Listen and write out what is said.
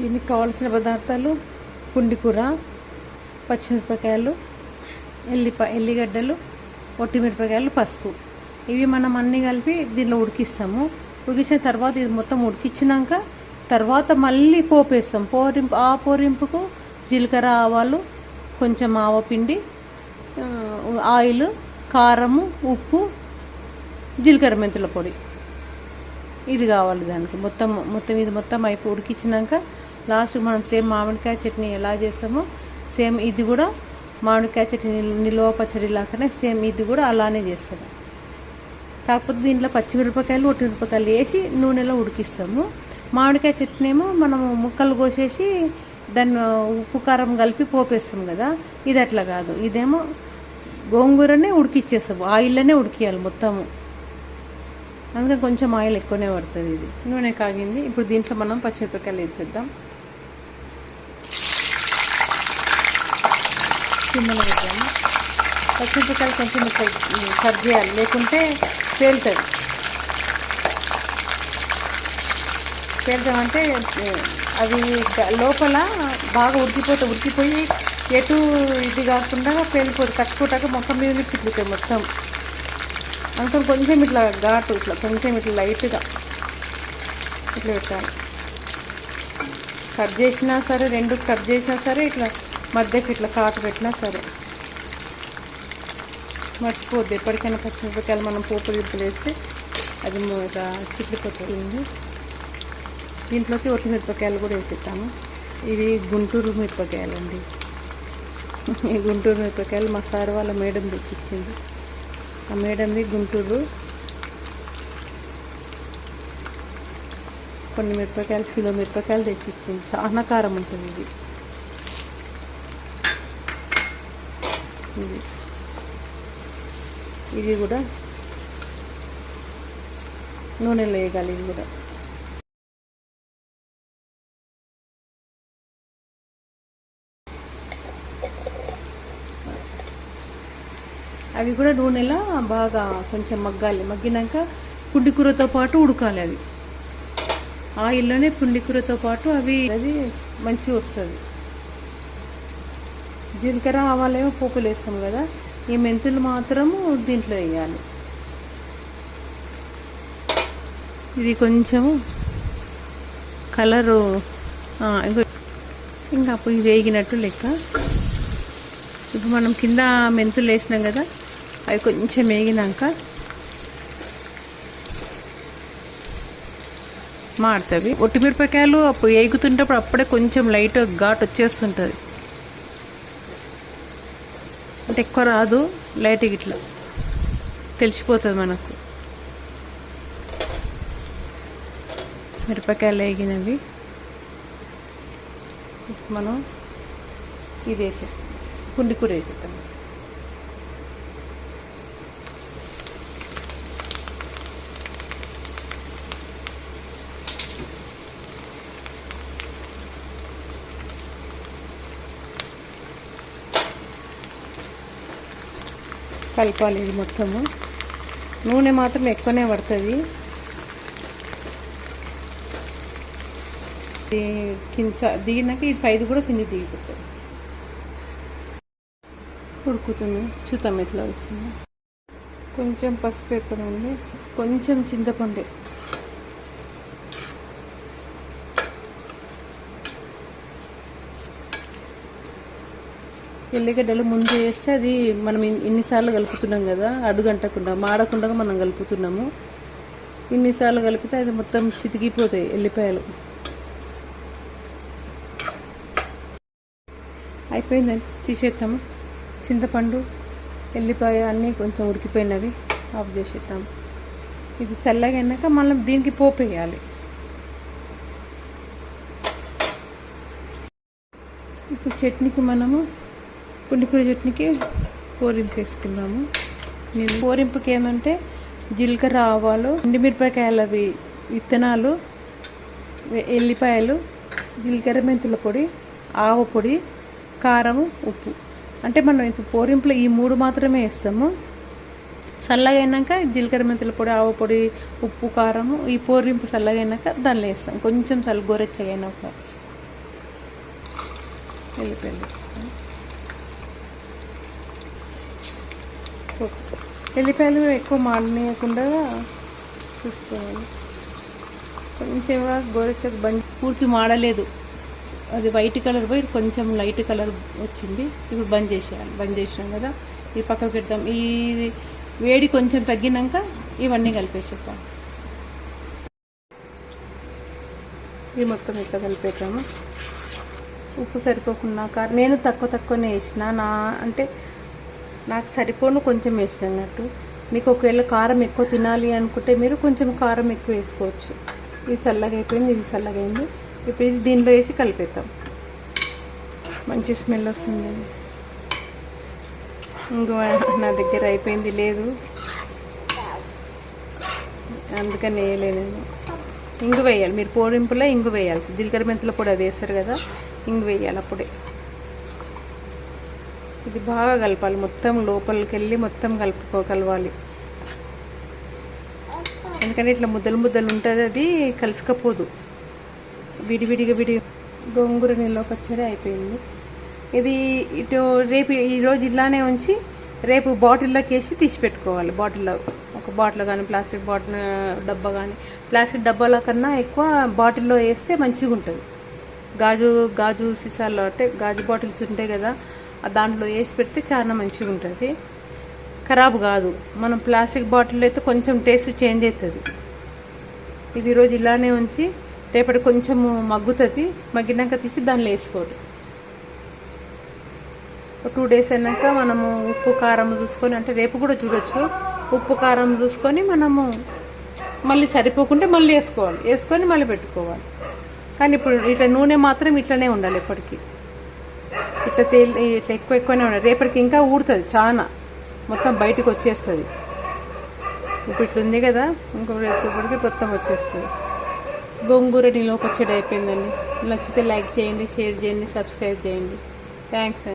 దీనికి కావాల్సిన పదార్థాలు పుండికూర పచ్చిమిరపకాయలు ఎల్లిప ఎల్లిగడ్డలు ఒట్టిమిరపకాయలు పసుపు. ఇవి మనం అన్నీ కలిపి దీనిలో ఉడికిస్తాము. ఉడికించిన తర్వాత ఇది మొత్తం ఉడికించినాక తర్వాత మళ్ళీ పోపు వేస్తాం పోరింపు ఆ పోరింపుకు జీలకర్ర ఆవాలు కొంచెం ఆవపిండి ఆయిల్ కారము ఉప్పు జీలకర్ర మెంతుల పొడి. ఇది కావాలి దానికి. మొత్తం మొత్తం ఇది మొత్తం అయిపోయి ఉడికించినాక లాస్ట్ మనం సేమ్ మామిడికాయ చట్నీ ఎలా చేస్తామో సేమ్ ఇది కూడా మామిడికాయ చట్నీ నిలువ నిల్వ పచ్చడి లాగానే సేమ్ ఇది కూడా అలానే చేస్తాము. కాకపోతే దీంట్లో పచ్చిమిరపకాయలు ఒట్టిమిరపకాయలు వేసి నూనెలో ఉడికిస్తాము. మామిడికాయ చట్నీ ఏమో మనము ముక్కలు కోసేసి దాన్ని ఉప్పు కారం కలిపి పోపేస్తాం కదా ఇది అట్లా కాదు. ఇదేమో గోంగూరనే ఉడికిచ్చేస్తాము. ఆయిల్లోనే ఉడికియాలి మొత్తము. అందుకని కొంచెం ఆయిల్ ఎక్కువనే పడుతుంది ఇది. నూనె కాగింది. ఇప్పుడు దీంట్లో మనం పచ్చిమిరపకాయలు వేసేద్దాం. సిమ్లో వేద్దాము పచ్చిమిరపకాయలు కొంచెం కట్ చేయాలి. లేకుంటే పేలుతుంది. పేలుతామంటే అవి లోపల బాగా ఉడికిపోతే ఉడికిపోయి ఎటు ఇది కాకుండా పేలిపోతుంది కట్టుకోటాక మొక్క మీద నుంచి మొత్తం. అందుకని కొంచెం ఇట్లా ఘాటు ఇట్లా కొంచెం ఇట్లా లైట్గా ఇట్లా పెట్టాలి. కట్ చేసినా సరే రెండు కట్ చేసినా సరే ఇట్లా మధ్యకి ఇట్లా కాటు పెట్టినా సరే. మర్చిపోద్ది. ఎప్పటికైనా పచ్చిమిరపకాయలు మనం పోపు దిప్పులు వేస్తే అది ము- ఇట్లా చిట్లిపోతుంది దీంట్లోకి ఒట్టి మిరపకాయలు కూడా వేసేస్తాము ఇవి గుంటూరు మిరపకాయలు అండి ఈ గుంటూరు మిరపకాయలు మా సార్ వాళ్ళ మేడం తెచ్చిచ్చింది. ఆ మేడంది గుంటూరు కొన్ని మిరపకాయలు కిలో మిరపకాయలు తెచ్చిచ్చింది. చాలా కారం ఉంటుంది ఇది. ఇది ఇది కూడా నూనెలో వేయగాలి ఇది కూడా. అవి కూడా నూనెలో బాగా కొంచెం మగ్గాలి. మగ్గినాక పుండికూరతో పాటు ఉడకాలి అవి. ఆయిల్లోనే పుండికూరతో పాటు అవి అది మంచిగా వస్తుంది. జీలకర్ర ఆవాలేమో పోపులు వేస్తాం కదా ఈ మెంతులు మాత్రము దీంట్లో వేయాలి. ఇది కొంచెము కలరు ఇంకో ఇంకా అప్పుడు ఇది వేగినట్టు లెక్క. ఇప్పుడు మనం కింద మెంతులు వేసినాం కదా అవి కొంచెం వేగినాక మాడుతుంది ఒట్టిమిరపకాయలు అప్పుడు వేగుతుంటప్పుడు అప్పుడే కొంచెం లైట్ ఘాట్ వచ్చేస్తుంటుంది. అంటే ఎక్కువ రాదు లైట్ ఇట్లా తెలిసిపోతుంది మనకు. మిరపకాయలు వేగినవి. మనం ఇది వేసేస్తాం పుండి కూర వేసేస్తాం కలపాలి ఇది మొత్తము. నూనె మాత్రం ఎక్కువనే పడుతుంది. కింద దిగినాక ఇది పైది కూడా కింద దిగిపోతుంది. ఉడుకుతుంది. చూద్దాం ఎట్లా వచ్చింది. కొంచెం పసుపు ఎక్కడ ఉంది కొంచెం చింతపండు. ఎల్లిగడ్డలు ముందు వేస్తే అది మనం ఇన్నిసార్లు కలుపుతున్నాం కదా అడుగంటకుండా మాడకుండా మనం కలుపుతున్నాము. ఇన్నిసార్లు కలిపితే అది మొత్తం చితికిపోతాయి ఎల్లిపాయలు. అయిపోయిందండి తీసేద్దాము. చింతపండు ఎల్లిపాయ అన్నీ కొంచెం ఉడికిపోయినవి ఆఫ్ చేసేద్దాము. ఇది చల్లగా అయినాక దీనికి పోపు వేయాలి. ఇప్పుడు చట్నీకి మనము పుండికూర చట్నీకి పోరింపు వేసుకుందాము. నేను పోరింపుకి ఏమంటే జీలకర్ర ఆవాలు ఎండుమిరపకాయలు అవి విత్తనాలు ఎల్లిపాయలు జీలకర్ర మెంతుల పొడి ఆవ పొడి కారము ఉప్పు. అంటే మనం ఇప్పుడు పోరింపులో ఈ మూడు మాత్రమే వేస్తాము. చల్లగైనాక జీలకర్ర మెంతుల పొడి ఆవ పొడి ఉప్పు కారము ఈ పోరింపు చల్లగైనాక దానిలో వేస్తాం. కొంచెం చల్ల గోరెచ్చగా అయినాక. వెళ్ళిపోయింది ఎల్లిపాయలు ఎక్కువ మాడనీయకుండా చూసుకోవాలి. కొంచెం గోరెచ్చకు బంద్ పూర్తి మాడలేదు. అది వైట్ కలర్ పోయి కొంచెం లైట్ కలర్ వచ్చింది. ఇప్పుడు బంద్ చేసేయాలి. బంద్ చేసినాం కదా. ఈ పక్కకు పెడతాం ఈ వేడి కొంచెం తగ్గినాక ఇవన్నీ కలిపేసేద్దాం. ఇది మొత్తం ఇట్లా కలిపేద్దాము. ఉప్పు సరిపోకుండా కారం నేను తక్కువ తక్కువనే వేసిన నా అంటే నాకు సరిపోను కొంచెం వేసినట్టు. అన్నట్టు మీకు ఒకవేళ కారం ఎక్కువ తినాలి అనుకుంటే మీరు కొంచెం కారం ఎక్కువ వేసుకోవచ్చు. ఇది చల్లగా అయిపోయింది ఇది చల్లగా అయింది. ఇప్పుడు ఇది దీనిలో వేసి కలిపేద్దాం. మంచి స్మెల్ వస్తుంది. ఇంకో నా దగ్గర అయిపోయింది లేదు. అందుకని వేయలేను ఇంగు వేయాలి. మీరు పోరింపులో ఇంగు వేయాలి జీలకర్ర మెంతుల పొడి అది వేస్తారు కదా ఇంగు వేయాలి అప్పుడే. ఇది బాగా కలపాలి. మొత్తం లోపలికి వెళ్ళి మొత్తం కలుపుకోగలవాలి. ఎందుకంటే ఇట్లా ముద్దలు ముద్దలు ఉంటుంది అది కలుసుకపోదు. విడివిడిగా విడి గోంగూర నీళ్ళ పచ్చడి అయిపోయింది. ఇది ఇటు రేపు ఈరోజు ఇలానే ఉంచి రేపు బాటిల్లోకి వేసి తీసి పెట్టుకోవాలి. బాటిల్లో ఒక బాటిల్ కానీ ప్లాస్టిక్ బాటిల్ డబ్బా కానీ ప్లాస్టిక్ డబ్బాల కన్నా ఎక్కువ బాటిల్లో వేస్తే మంచిగా ఉంటుంది గాజు గాజు సీసాల్లో అంటే గాజు బాటిల్స్ ఉంటాయి కదా దాంట్లో వేసి పెడితే చాలా మంచిగా ఉంటుంది. ఖరాబ్ కాదు. మనం ప్లాస్టిక్ బాటిల్ అయితే కొంచెం టేస్ట్ చేంజ్ అవుతుంది. ఇది ఈరోజు ఇలానే ఉంచి రేపటి కొంచెం మగ్గుతుంది. మగ్గినాక తీసి దానిలో వేసుకోవాలి. ఒక టూ డేస్ అయినాక మనము ఉప్పు కారం చూసుకొని అంటే రేపు కూడా చూడొచ్చు. ఉప్పు కారం చూసుకొని మనము మళ్ళీ సరిపోకుంటే మళ్ళీ వేసుకోవాలి. వేసుకొని మళ్ళీ పెట్టుకోవాలి. కానీ ఇప్పుడు ఇట్లా నూనె మాత్రం ఇట్లనే ఉండాలి ఎప్పటికీ. ఇట్లా తేలి ఇట్లా ఎక్కువ ఎక్కువనే ఉన్నాయి. రేపటికి ఇంకా ఊడుతుంది చాలా మొత్తం బయటకు వచ్చేస్తుంది. ఇప్పుడు ఇట్లా ఉంది కదా ఇంకో రేపటికి మొత్తం వచ్చేస్తుంది. గోంగూర నీలోకి వచ్చేది అయిపోయిందండి. నచ్చితే లైక్ చేయండి షేర్ చేయండి సబ్స్క్రైబ్ చేయండి. థ్యాంక్స్ అండి.